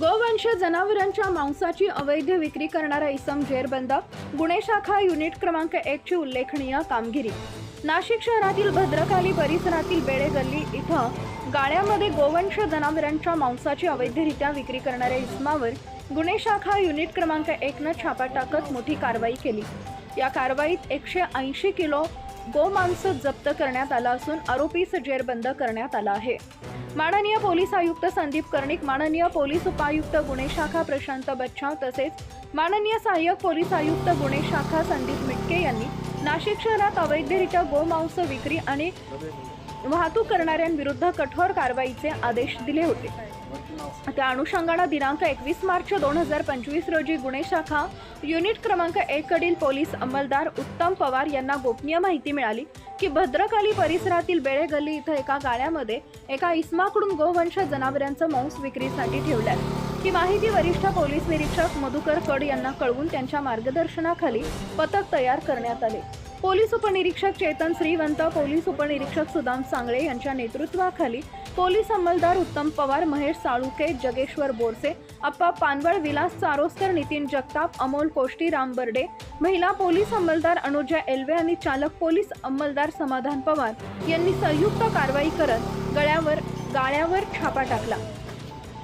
गोवंश जनावरांच्या मांसाची अवैध विक्री करणारा इसम जेरबंद गुन्हे शाखा युनिट क्रमांक एकची उल्लेखनीय कामगिरी. नाशिक शहरातील भद्रकाली परिसरातील बेळे गल्ली इथं गाळ्यामध्ये गोवंश जनावरांच्या मांसाची अवैधरित्या विक्री करणाऱ्या इसमावर गुन्हे शाखा युनिट क्रमांक एकनं छापा टाकत मोठी कारवाई केली. या कारवाईत एकशे ऐंशी किलो गोमांस जप्त करण्यात आला असून आरोपीस जेरबंद करण्यात आला आहे. माननीय पोलीस आयुक्त संदीप कर्णिक माननीय पोलीस उपायुक्त गुन्हे शाखा प्रशांत बच्छाव तसेच माननीय सहाय्यक पोलीस आयुक्त गुन्हे शाखा संदीप मिटके यांनी नाशिक शहरात अवैधरित्या गोमांस विक्री आणि वाहतूक करणाऱ्यांविरुद्ध कठोर कारवाईचे आदेश दिले होते. त्या अनुषंगानं दिनांक एकवीस मार्च दोन हजार पंचवीस रोजी गुन्हे शाखा युनिट क्रमांक एक कडील पोलीस अंमलदार उत्तम पवार यांना गोपनीय माहिती मिळाली की भद्रकाली परिसरातील बेळे गल्ली इथं एका गाळ्यामध्ये एका इस्माकडून गोवंश जनावरांचं मांस विक्रीसाठी ठेवलंय ही माहिती वरिष्ठ पोलीस निरीक्षक मधुकर कड यांना कळवून त्यांच्या मार्गदर्शनाखाली पथक तयार करण्यात आले. पोलीस उपनिरीक्षक चेतन श्रीवंत पोलीस उपनिरीक्षक सुदाम सांगळे यांच्या नेतृत्वाखाली पोलीस अंमलदार उत्तम पवार महेश साळुके जगेश्वर बोरसे अप्पा पानवळ विलास चारोस्कर नितीन जगताप अमोल कोष्टी राम बर्डे महिला पोलीस अंमलदार अनुजा एल्वे आणि चालक पोलीस अंमलदार समाधान पवार यांनी संयुक्त कारवाई करत गळ्यावर गाळ्यावर छापा टाकला.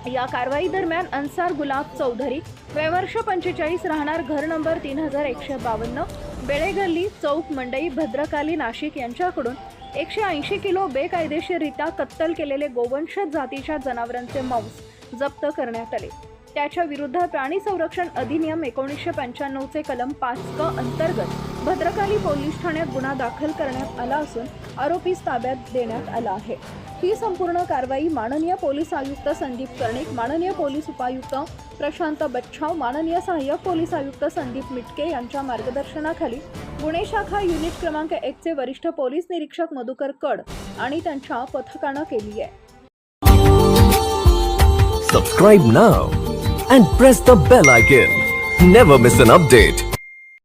या कारवाई दरम्यान अन्सार गुलाब चौधरी वयवर्ष पंचेचाळीस राहणार घर नंबर तीन हजार एकशे बावन्न बेळेगल्ली चौक मंडई भद्रकाली नाशिक यांच्याकडून एकशे ऐंशी किलो बेकायदेशीररित्या कत्तल केलेले गोवंश जातीच्या जनावरांचे मांस जप्त करण्यात आले. त्याच्या विरुद्ध प्राणी संरक्षण अधिनियम एकोणीसशे पंच्याण्णवचे कलम पाच क अंतर्गत भद्रकाली पोलीस ठाण्यात गुन्हा दाखल करण्यात आला असून आरोपीस ताब्यात देण्यात आला आहे. ही संपूर्ण कारवाई माननीय पोलीस आयुक्त संदीप कर्णिक माननीय पोलीस उपायुक्त प्रशांत बच्छाव माननीय सहाय्यक पोलीस आयुक्त संदीप मिटके यांच्या मार्गदर्शनाखाली गुन्हे शाखा युनिट क्रमांक एकचे वरिष्ठ पोलीस निरीक्षक मधुकर कड आणि त्यांच्या पथकानं केली आहे. Subscribe now and press the bell icon never miss an update